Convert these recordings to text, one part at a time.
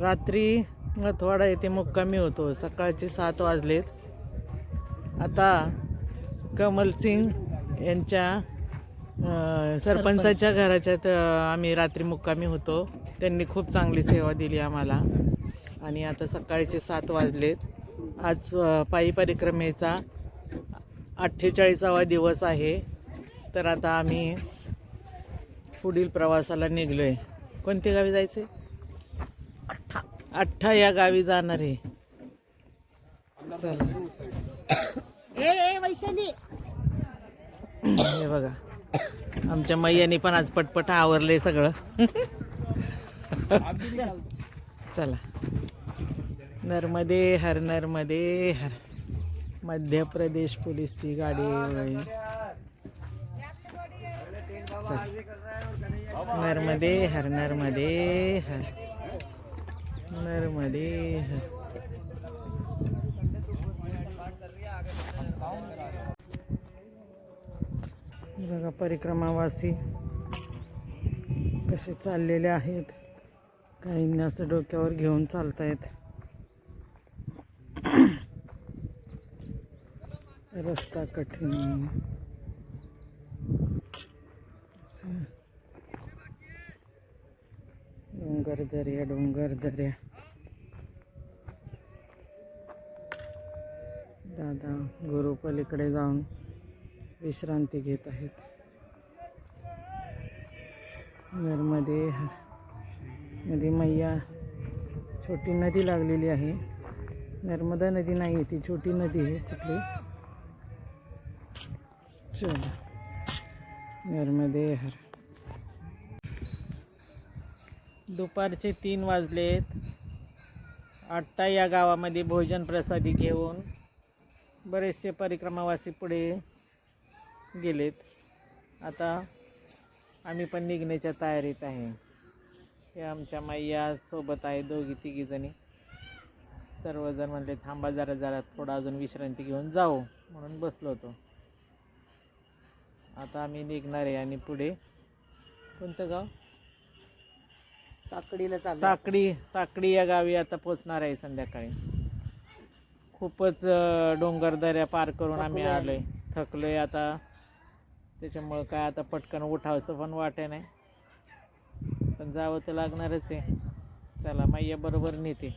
रात्री थोडा येथे मुक्कामी होतो. सकाळचे सात वाजलेत. आता कमल सिंग यांच्या सरपंचाच्या घराच्या त- आम्ही रात्री मुक्कामी होतो. त्यांनी खूप चांगली सेवा दिली आम्हाला. आणि आता सकाळचे सात वाजलेत. आज पायी परिक्रमेचा अठ्ठेचाळीसावा दिवस आहे. तर आता आम्ही पुढील प्रवासाला निघलो आहे कोणत्या गावी जायचं आहे अठ्ठा. अठ्ठा या गावी जाणार आहे. चला. हे बघा. आमच्या मैयानी पण आज पटपट आवरले सगळं. चला. नर्मदे हर नर्मदे हर. मध्य प्रदेश पोलीसची गाडी आहे. चला नर्मदे हर नर्मदे हर. नर्मदे हर. बघा परिक्रमावासी कसे चाललेले आहेत. काहींना असं डोक्यावर घेऊन चालतायत. रस्ता कठीण. डोंगर दर्या डोंगर दर्या. दादा गुरु पलीकडे जाऊन विश्रांती घेत आहेत. नर्मदे मध्ये मैया छोटी नदी लागलेली आहे. नर्मदा नदी नाही आहे ती छोटी नदी आहे कुठली? चला. नर्मदे हर. दुपारचे तीन वाजलेत. आट्टा या गावामध्ये भोजन प्रसादी घेऊन बरेचसे परिक्रमावासी पुढे गेलेत. आता आम्ही पण निघण्याच्या तयारीत आहे. हे आमच्या मैया सोबत आहे दोघी तिघीजणी सर्वजण म्हणले थांबा जरा जरा थोडा अजून विश्रांती घेऊन जाऊ. म्हणून बसलो होतो. आता आम्ही निघणार आहे आणि पुढे कोणतं गाव? साकडीला चालू साकडी साकडी या गावी आता पोचणार आहे संध्याकाळी. खूपच अं, डोंगर दऱ्या पार करून आम्ही थकलोय. आलोय. थकलोय आता. त्याच्यामुळं काय आता पटकन उठावंसं पण वाटे नाही. पण जावं तर लागणारच आहे. चला मैया बरोबर नेते.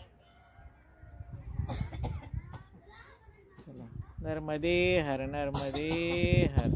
चला. नर्मदे हर नर्मदे हर.